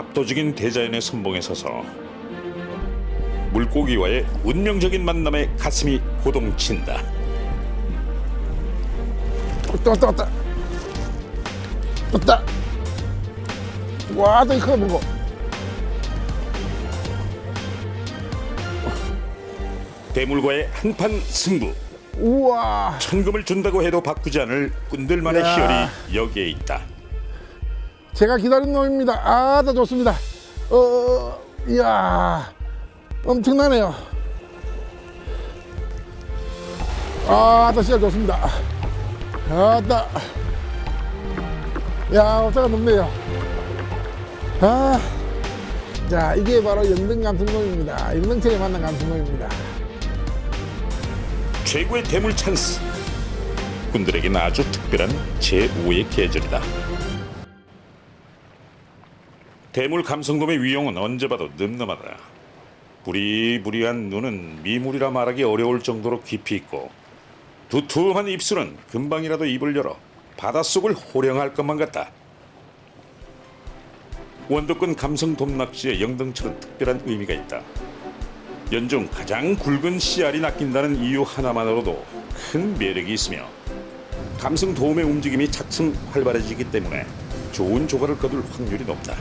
압도적인 대자연의 선봉에 서서 물고기와의 운명적인 만남에 가슴이 고동친다. 왔다 왔다 왔다 왔다 와또 이거 먹어 대물과의 한판 승부. 우와 천금을 준다고 해도 바꾸지 않을 꾼들만의 야. 희열이 여기에 있다. 제가 기다린 놈입니다. 아다 좋습니다. 어, 어 이야 엄청나네요. 아다 씨알 좋습니다. 아다. 야 어차가 높네요. 아 자 이게 바로 연등 감성돔입니다. 연등체에 만난 감성돔입니다. 최고의 대물 찬스. 꾼들에게는 아주 특별한 제5의 계절이다. 대물 감성돔의 위용은 언제 봐도 늠름하다. 부리부리한 눈은 미물이라 말하기 어려울 정도로 깊이 있고 두툼한 입술은 금방이라도 입을 열어 바닷속을 호령할 것만 같다. 원도권 감성 돔 낚시에 영등처럼 특별한 의미가 있다. 연중 가장 굵은 씨알이 낚인다는 이유 하나만으로도 큰 매력이 있으며 감성 도움의 움직임이 차츰 활발해지기 때문에 좋은 조과를 거둘 확률이 높다.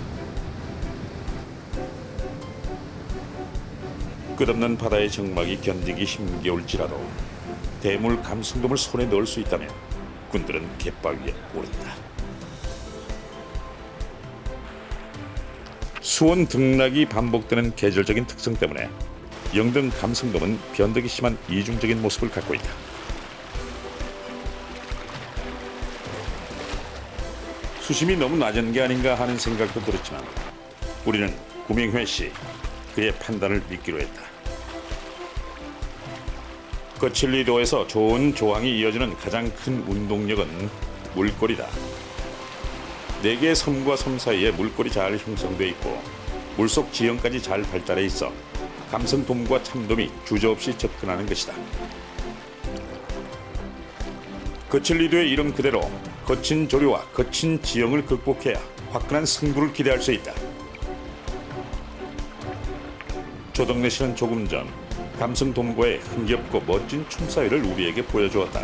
끝없는 바다의 정막이 견디기 힘겨울지라도 대물 감성돔을 손에 넣을 수 있다면 군들은 갯바위에 오른다. 수온 등락이 반복되는 계절적인 특성 때문에 영등 감성돔은 변덕이 심한 이중적인 모습을 갖고 있다. 수심이 너무 낮은 게 아닌가 하는 생각도 들었지만 우리는 구명회 씨 그의 판단을 믿기로 했다. 거칠리도에서 좋은 조항이 이어지는 가장 큰 운동력은 물꼬리다. 네 개의 섬과 섬 사이에 물꼬리 잘 형성돼 있고 물속 지형까지 잘 발달해 있어 감성돔과 참돔이 주저없이 접근하는 것이다. 거칠리도의 이름 그대로 거친 조류와 거친 지형을 극복해야 화끈한 승부를 기대할 수 있다. 조덕래 씨는 조금 전 감성돔과의 흥겹고 멋진 춤사위를 우리에게 보여주었다.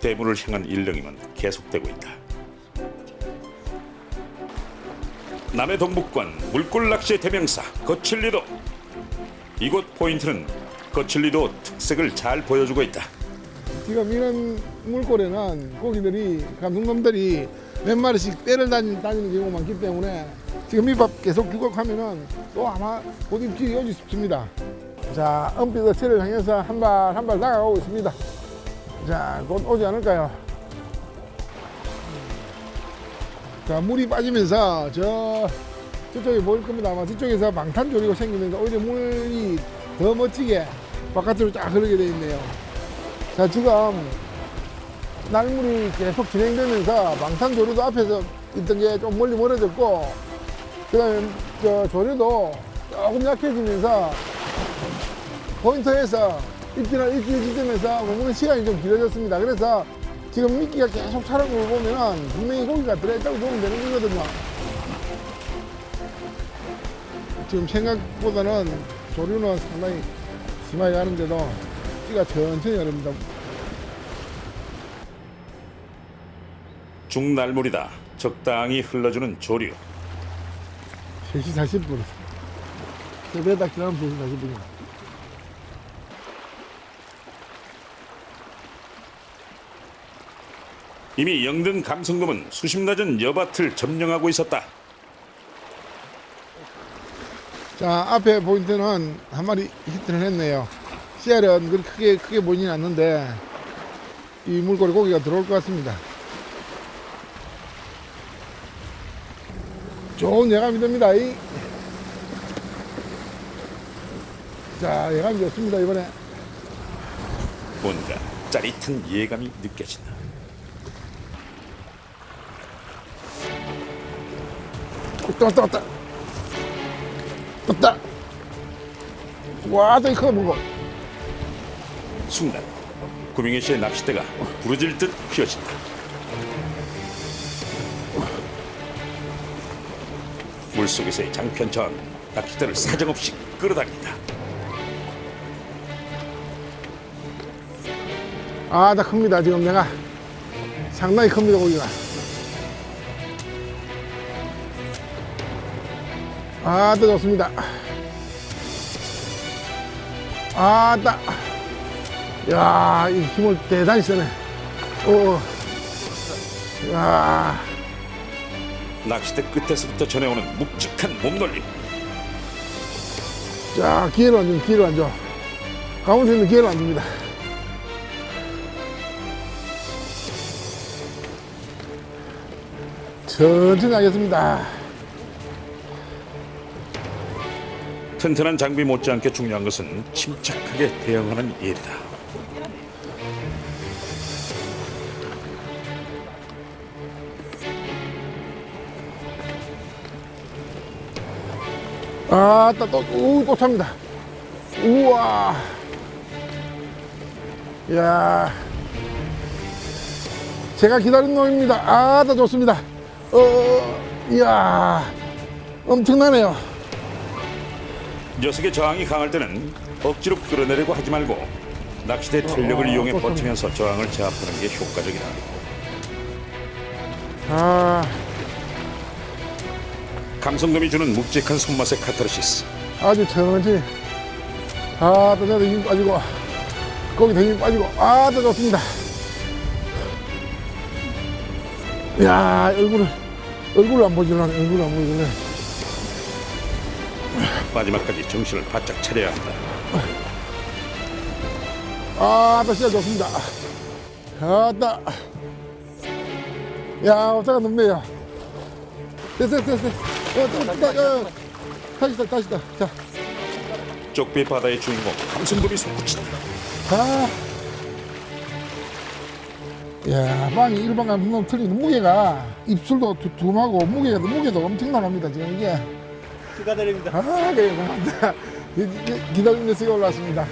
대물을 향한 일렁임은 계속되고 있다. 남해 동북권 물골 낚시의 대명사 거칠리도 이곳 포인트는 거칠리도 특색을 잘 보여주고 있다. 지금 이런 물고래는 고기들이 감성돔들이 몇 마리씩 때를 다니, 다니는 경우가 많기 때문에 지금 이 밥 계속 규격하면은 또 아마 곧 입질이 오지 싶습니다. 자, 은빛 어치를 향해서 한 발 한발 다가가고 있습니다. 자, 곧 오지 않을까요? 자, 물이 빠지면서 저 저쪽에 보일 겁니다. 아마 저쪽에서 방탄조리가 생기면서 오히려 물이 더 멋지게 바깥으로 쫙 흐르게 되어 있네요. 자, 지금 날물이 계속 진행되면서 방탄조류도 앞에서 있던 게 좀 멀리 멀어졌고, 그 다음에 저 조류도 조금 약해지면서 포인트에서 입질할 입질 지점에서 머무는 시간이 좀 길어졌습니다. 그래서 지금 미끼가 계속 차는 걸 보면은 분명히 고기가 들어있다고 보면 되는 거거든요. 지금 생각보다는 조류는 상당히 심하게 가는데도 찌가 천천히 흐릅니다. 중날물이다. 적당히 흘러주는 조류. 3시 40분. 새벽에 딱 지나면 3시 40분이야. 이미 영등 감성돔은 수심 낮은 여밭을 점령하고 있었다. 자, 앞에 포인트는 한 마리 히트를 했네요. 씨알은 크게, 크게 보이진 않는데, 이 물고기 고기가 들어올 것 같습니다. 좋은 예감이 됩니다. 이. 자, 예감이 좋습니다, 이번에. 뭔가 짜릿한 예감이 느껴진다. 왔다, 왔다, 왔다. 왔다. 와, 또 이거 먹어. 순간 구명희 씨의 낚싯대가 부러질 듯 휘어진다. 물속에서의 장편 저항 낚싯대를 사정없이 끌어당긴다. 아, 나 큽니다. 지금 내가 상당히 큽니다, 고기가. 아, 또 좋습니다. 아, 따. 야, 이 힘을 대단히 쓰네. 오. 야, 낚싯대 끝에서부터 전해오는 묵직한 몸놀림. 자, 기회를 안 줍니다. 기회를 안 줘. 가운데 있는 기회를 안 줍니다. 천천히 하겠습니다. 튼튼한 장비 못지않게 중요한 것은 침착하게 대응하는 일이다. 아, 따, 또, 우, 또 찹니다. 우와. 이야. 제가 기다린 놈입니다. 아, 따 좋습니다. 어, 이야. 엄청나네요. 녀석의 저항이 강할 때는 억지로 끌어내려고 하지 말고 낚싯대 탄력을 어, 이용해 버티면서 저항을 제압하는 게 효과적이다. 아, 감성돔이 주는 묵직한 손맛의 카타르시스. 아주 천천히. 아, 또 내도 힘 빠지고. 거기도 힘 빠지고. 아, 또 좋습니다. 이야, 얼굴을, 얼굴을 안 보여주려네. 얼굴을 안 보여주네. 마지막까지 정신을 바짝 차려야 한다. 아, 나 진짜 좋습니다. 아따. 야, 오차가 높네요. 됐어, 됐어, 됐어. 어, 또, 또, 어. 다시 다 다시 다 자, 쪽비 바다의 주인공 감성돔이 솟구친다. 아. 야, 빵이 일반 감성돔 틀리는 무게가 입술도 두 툼하고 무게가 무게도 엄청나갑니다. 지금 이게. 축하드립니다. 아, 그래요. 감사합니다. 기다리는 녀석이 올라왔습니다.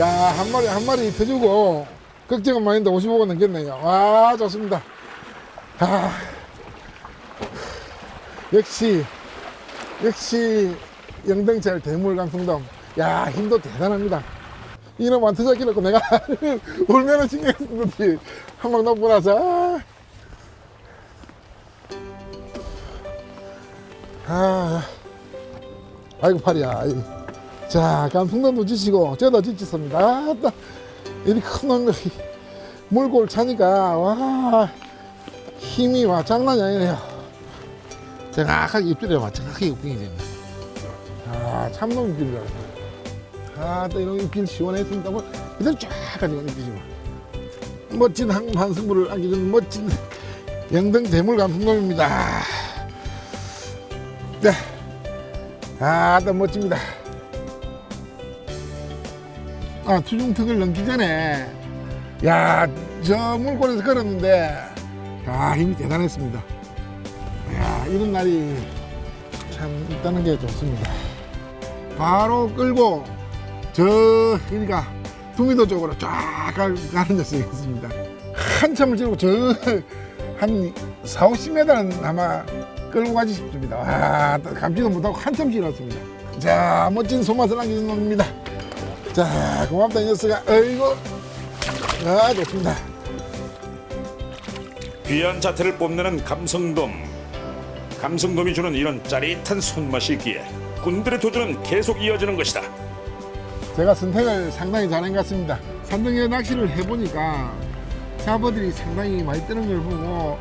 야, 한 마리, 한 마리 더 주고, 걱정은 많이인데 55가 넘겠네요. 와, 좋습니다. 아, 역시, 역시, 영등철 대물 강풍돔. 야, 힘도 대단합니다. 이놈 안 터졌기놓고 내가 울면은 신경 쓰는지 한방 넘고 나서, 아, 아, 아이고 팔이야. 자, 감풍돔도 지치고 저도 지쳤습니다. 아따, 이렇게 큰 놈이 물골 차니까 와 힘이 와 장난이 아니네요. 정확하게 입질에 와 정확하게 입질이 됩니다. 아, 참놈 입질이라. 아, 또 이런 입질 시원했습니다. 뭐 이대로 쫙 가지고 입질이 와. 멋진 한, 한승부를 안겨준 멋진 영등 대물 감풍돔입니다. 네. 아, 또 멋집니다. 아, 투중턱을 넘기 전에, 야, 저 물골에서 걸었는데, 아, 힘이 대단했습니다. 야, 이런 날이 참 있다는 게 좋습니다. 바로 끌고, 저, 그러니까, 두미도 쪽으로 쫙 가- 가는 녀석이 있습니다. 한참을 지르고, 저, 한 4, 50m는 아마 끌고 가지 싶습니다. 와, 또 감지도 못하고 한참 지났습니다. 자, 멋진 손맛을 남기는 놈입니다. 자, 고맙다, 이 녀석아. 어이구. 아, 좋습니다. 귀한 자태를 뽐내는 감성돔. 감성돔이 주는 이런 짜릿한 손맛이 있기에 꾼들의 도전은 계속 이어지는 것이다. 제가 선택을 상당히 잘한 것 같습니다. 산등에 낚시를 해보니까 잡어들이 상당히 많이 뜨는 걸 보고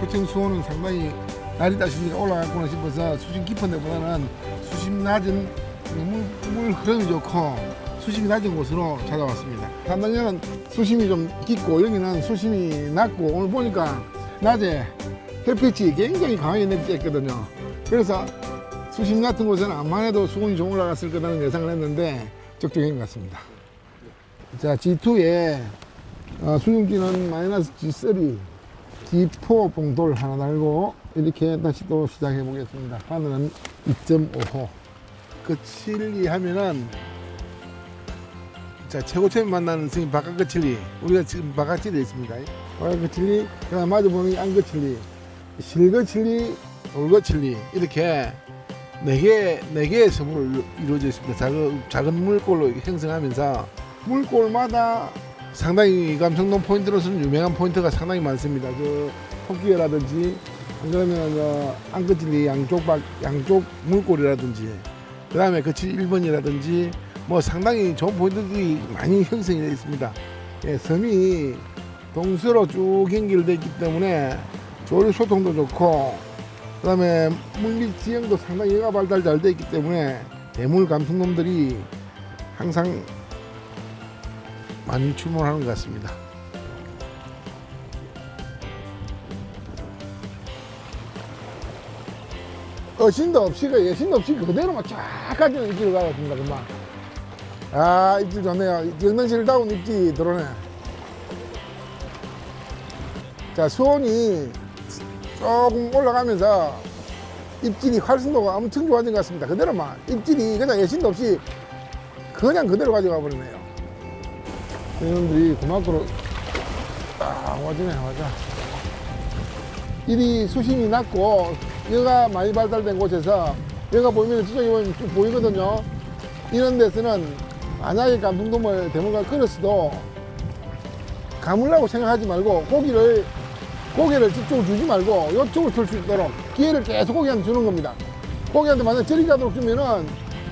표청 수온은 상당히 날이 다시니까 올라갔구나 싶어서 수심 깊은 데보다는 수심 낮은 물, 물 흐름이 좋고 수심이 낮은 곳으로 찾아왔습니다. 산등에는 수심이 좀 깊고 여기는 수심이 낮고 오늘 보니까 낮에 햇빛이 굉장히 강하게 내리쬐거든요. 그래서 수심 같은 곳에는 암만 해도 수온이 좀 올라갔을 거라는 예상을 했는데 적중인 것 같습니다. 자, G2에 어, 수중기는 마이너스 G3, G4 봉돌 하나 달고 이렇게 다시 또 시작해 보겠습니다. 하늘은 2.5호. 끝칠리 하면은 자, 최고 처음 만나는 스님 바깥 끝칠리. 우리가 지금 바깥칠리에 있습니다. 바깥 끝칠리, 그다음 마주 보는 게 안끝칠리. 실거칠리 돌거칠리 이렇게 네 개, 네 개의 섬으로 이루어져 있습니다. 작은, 작은 물골로 형성하면서 물골마다 상당히 감성동 포인트로서는 유명한 포인트가 상당히 많습니다. 그 토끼라든지 그러면 어, 안끝질리 양쪽 박 양쪽 물골이라든지 그 다음에 거칠 1번이라든지 뭐 상당히 좋은 포인트들이 많이 형성이 되어 있습니다. 예, 섬이 동서로 쭉 연결되어 있기 때문에 조류 소통도 좋고 그 다음에 물밑 지형도 상당히 여가 발달 잘 되어 있기 때문에 대물 감성놈들이 항상 많이 출몰하는 것 같습니다. 어신도 없이 그 예신도 없이 그대로만 쫙 가지고 입지를 가겠습니다. 그만. 아 입질 좋네요. 영등실다운 입지 들어오네. 자 수온이 조금 올라가면서 입질이 활성도가 엄청 좋아진 것 같습니다. 그대로만 입질이 그냥 예신도 없이 그냥 그대로 가져가 버리네요. 이놈들이 그만큼 딱 와주네 맞아. 일이 수심이 낮고 여가 많이 발달된 곳에서 여가 보이면 저쪽에 보면 쭉 보이거든요. 이런 데서는 만약에 감성돔을 대물가 끌었어도 감으려고 생각하지 말고 고기를 고개를 저쪽으로 주지 말고 이쪽으로 줄수 있도록 기회를 계속 고기한테 주는 겁니다. 고기한테 만약 저리 가도록 주면은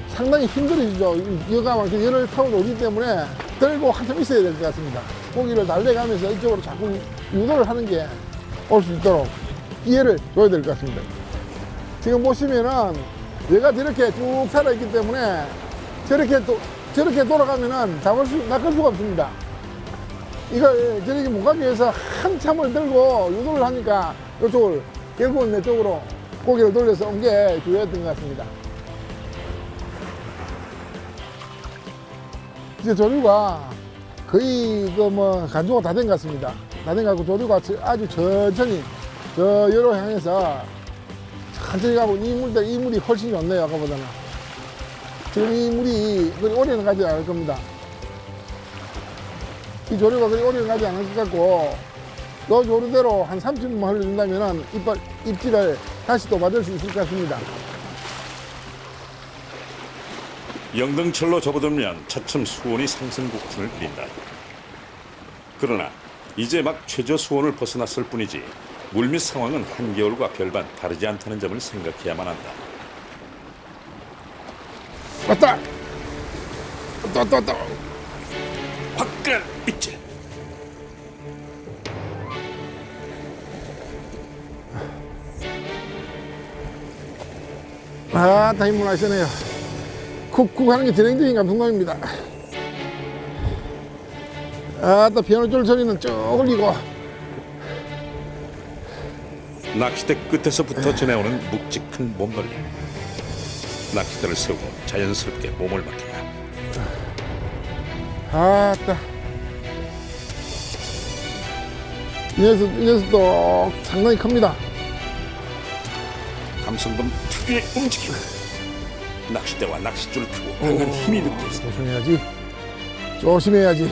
상당히 힘들어지죠. 여가 막 열을 타고 오기 때문에 들고 한참 있어야 될 것 같습니다. 고기를 달래가면서 이쪽으로 자꾸 유도를 하는 게 올 수 있도록 기회를 줘야 될 것 같습니다. 지금 보시면은 얘가 저렇게 쭉 살아있기 때문에 저렇게 또 저렇게 돌아가면은 잡을 수 낚을 수가 없습니다. 못 가기 위해서 한참을 들고 유도를 하니까 이쪽을 결국은 내 쪽으로 고개를 돌려서 온게 주요했던 것 같습니다. 이제 조류가 거의 그뭐 간조가 다 된 것 같습니다. 다 된 것 같고 조류가 아주 천천히 저 여로 향해서 천천히 가고 이 물들 이 물이 훨씬 좋네요 아까보다는. 지금 이 물이 오래는 가지 않을 겁니다. 이 조류가 그리 오래는 가지 않을 것 같고 요 조류대로 한 30분만 흘려준다면 이빨 입질을 다시 또 받을 수 있을 것 같습니다. 영등철로 접어들면 차츰 수온이 상승 곡선을 그린다. 그러나 이제 막 최저 수온을 벗어났을 뿐이지 물밑 상황은 한겨울과 별반 다르지 않다는 점을 생각해야만 한다. 왔다! 왔다 왔다 왔다! 화끈 아, 다 힘을 하시네요. 쿡쿡 하는 게 진행적인 감성감입니다. 아, 또 피아노 줄 소리는 쭉 흘리고. 낚싯대 끝에서부터 전해오는 묵직한 몸놀림. 낚싯대를 세우고 자연스럽게 몸을 맡긴다. 아 따. 이 녀석, 이 녀석도 상당히 큽니다. 감성돔 특유의 움직임. 낚싯대와 낚싯줄을 타고 강한 힘이 느껴져. 조심해야지. 조심해야지.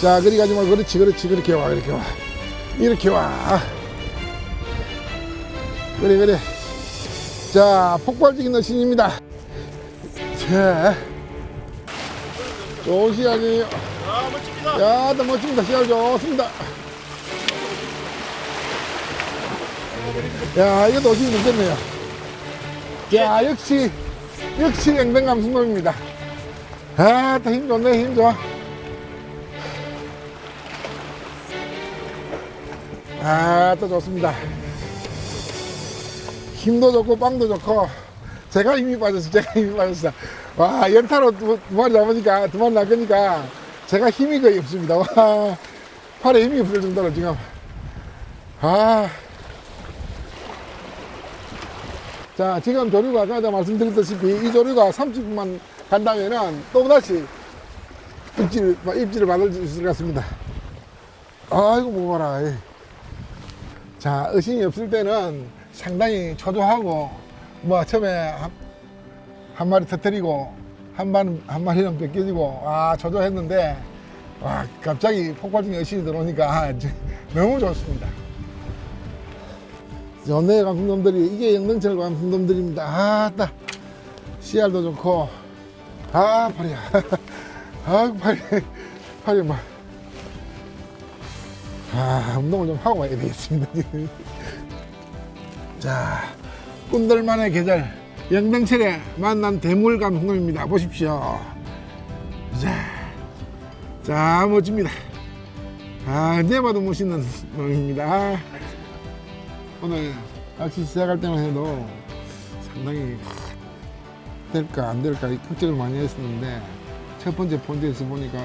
자, 그리 가지 말고, 그렇지, 그렇지, 그렇게 와, 그렇게 와. 이렇게 와. 그래, 그래. 자, 폭발적인 어신입니다. 자. 시간이에요. 아 멋집니다. 야, 또 멋집니다. 시간 좋습니다. 야, 이것도 오시기 좋겠네요. 야, 역시, 역시 앵뱅감 순놈입니다. 아, 또 힘 좋네, 힘 좋아. 아, 또 좋습니다. 힘도 좋고, 빵도 좋고, 제가 힘이 빠졌어, 제가 힘이 빠졌어. 와, 연타로 두, 두 마리 잡으니까, 두 마리 낚으니까, 제가 힘이 거의 없습니다. 와, 팔에 힘이 없을 정도로 지금. 아. 자, 지금 조류가 아까 말씀드렸다시피 이 조류가 30분만 간다면은 또다시 입질, 입질을 받을 수 있을 것 같습니다. 아이고, 뭐 봐라. 에이. 자, 의심이 없을 때는 상당히 초조하고, 뭐, 처음에 한, 한 마리 터뜨리고, 한, 만, 한 마리는 뺏겨지고, 아, 초조했는데, 와, 갑자기 폭발적인 의심이 들어오니까 아, 너무 좋습니다. 연내 감성돔들이 이게 영등철 감성돔들입니다. 아따 씨알도 좋고 아 팔이야. 아 팔이 팔이 막. 아 운동을 좀 하고 가야 되겠습니다. 자 꿈들만의 계절 영등철에 만난 대물 감성돔입니다. 보십시오. 자, 자 멋집니다. 아, 이제 봐도 멋있는 놈입니다. 오늘 낚시 시작할 때만 해도 상당히 될까 안 될까 이 걱정을 많이 했었는데 첫 번째 본드에서 보니까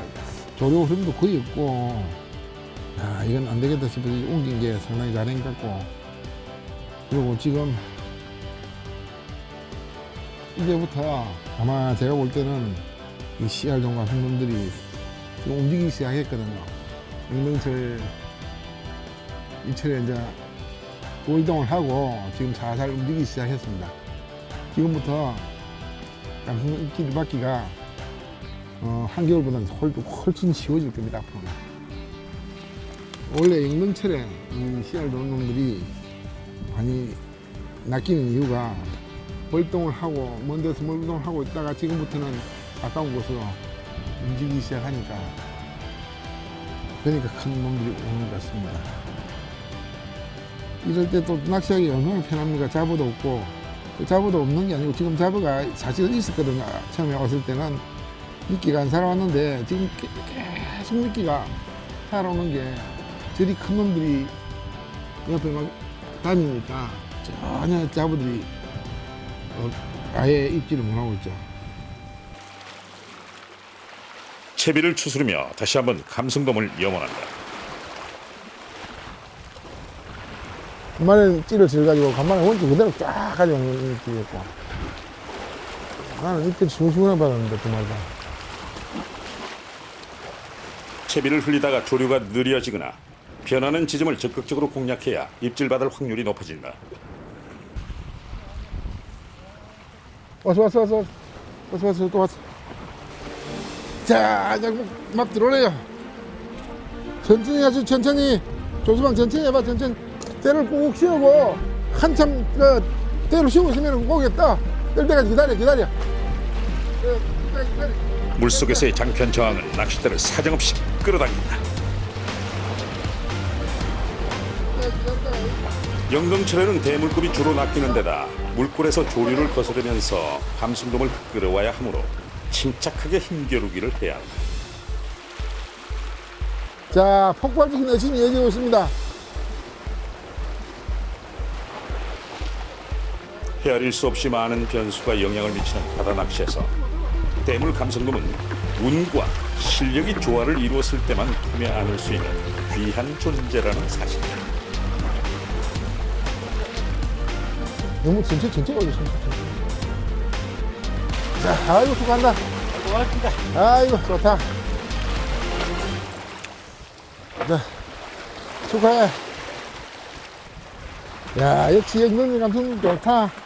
조류 흐름도 거의 없고 아, 이건 안 되겠다 싶어서 옮긴 게 상당히 잘한 것 같고 그리고 지금 이제부터 아마 제가 볼 때는 이 CR 종과 지금 움직이기 시작했거든요. 영등철 이철에 이제 월동을 하고 지금 살살 움직이기 시작했습니다. 지금부터 감성 입기 받기가 어, 한겨울보다는 훨- 훨씬 쉬워질 겁니다. 앞으로는. 원래 영등철에 이 씨알 도는 놈들이 많이 낚이는 이유가 월동을 하고 먼 데서 월동을 하고 있다가 지금부터는 가까운 곳으로 움직이기 시작하니까 그러니까 큰 놈들이 오는 것 같습니다. 이럴 때 또 낚시하기 얼마나 편합니까? 잡어도 없고 그 잡어도 없는 게 아니고 지금 잡어가 사실은 있었거든요. 처음에 왔을 때는 미끼가 안 살아왔는데 지금 계- 계속 미끼가 살아오는 게 저리 큰 놈들이 옆에 막 다니니까 전혀 어, 아예 입질을 못하고 있죠. 채비를 추스르며 다시 한번 감성돔을 염원한다. 간만에 찌를 질가지고 간만에 원줄 그대로 쫙 가져오는 찌였고. 나는 이때 시원시원해 받았는데 그 말다 채비를 흘리다가 조류가 느려지거나 변하는 지점을 적극적으로 공략해야 입질받을 확률이 높아진다. 왔어 왔어 왔어 왔어. 왔어 또 왔어. 자 이제 막, 막 들어오네요. 천천히 하시 천천히. 조수방 천천히 해봐 천천히 때를 꾹 씌우고 한참 그 때를 씌우고 있으면 오겠다 뜰 때까지 기다려 기다려 물속에서의 장편 저항은 낚싯대를 사정없이 끌어당긴다. 영등철에는 대물급이 주로 낚이는 데다 물골에서 조류를 거스르면서 감승돔을 끌어와야 하므로 침착하게 힘겨루기를 해야 한다. 자 폭발적인 여신이 이어지고 있습니다 헤아릴 수 없이 많은 변수가 영향을 미치는 바다 낚시에서 대물 감성돔은 운과 실력이 조화를 이루었을 때만 품에 안을 수 있는 귀한 존재라는 사실이다. 너무 천천히 천천히 올렸습니다. 자 아이고 수고한다. 고맙습니다. 아이고 좋다. 자 축하해. 야 역시 영동이 감성 좋다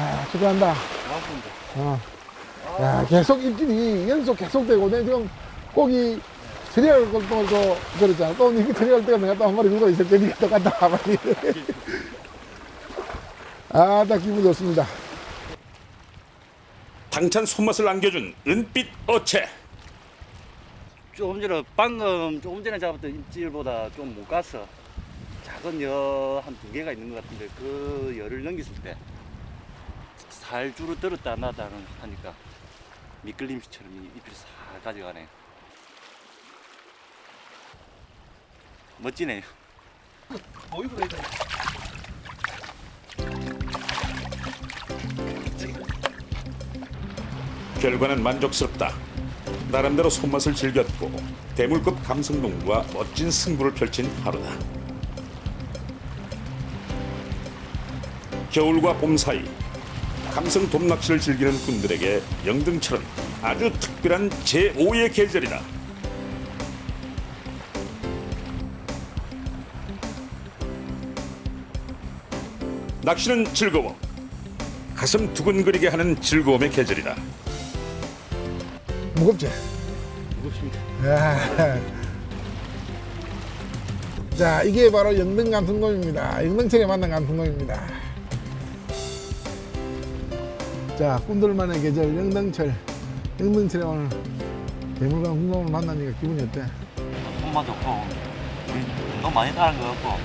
아 축하한다 고맙습니다. 어. 야 계속 입질이 연속 계속되고 내 지금 고기 처리할 것도 또 그랬잖아 또 이렇게 처리할 때가 내가 또 한 마리 누가 있을 때 니가 똑같다 한 마리 아딱 기분 좋습니다 당찬 손맛을 안겨준 은빛 어체. 조금 전에 방금 조금 전에 잡았던 입질보다 좀 못 가서 작은 여 한 두 개가 있는 것 같은데 그 열을 넘겼을 때 살주로 들었다 놨다 하니까 미끌림씨처럼 이 잎을 싹 가져가네. 멋지네요. 결과는 만족스럽다. 나름대로 손맛을 즐겼고 대물급 감성돔과 멋진 승부를 펼친 하루다. 겨울과 봄 사이 감성 돔 낚시를 즐기는 분들에게 영등철은 아주 특별한 제5의 계절이다. 낚시는 즐거워. 가슴 두근거리게 하는 즐거움의 계절이다. 무겁지? 무겁습니다. 야. 자, 이게 바로 영등 감성돔입니다. 영등철에 만난 감성돔입니다. 자, 꿈들만의 계절 영등철. 영등철에 오늘 대물과 감성돔을 만나니까 기분이 어때? 손만 좋고 우리 운동 많이 따는 것 같고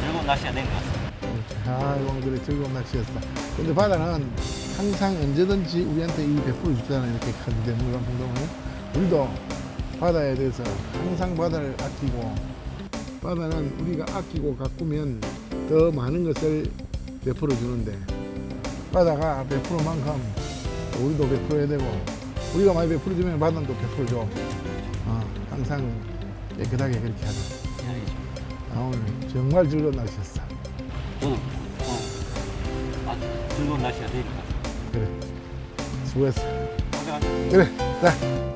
즐거운 날씨가 된 것 같습니다. 아, 오늘 그래 즐거운 낚시였어. 근데 바다는 항상 언제든지 우리한테 이 베풀어 주잖아요. 이렇게 큰 대물과 감성돔을. 우리도 바다에 대해서 항상 바다를 아끼고 바다는 우리가 아끼고 가꾸면 더 많은 것을 베풀어 주는데 바다가 베푸는 만큼 우리도 베풀어야 되고 우리가 많이 베풀어 주면 바다는 또 베풀어 줘. 어, 항상 깨끗하게 그렇게 하자. 아, 오늘 정말 즐거운 날씨였어. 저도 어, 아주 즐거운 날씨가 같습니다. 그래. 수고했어. 그래. 자,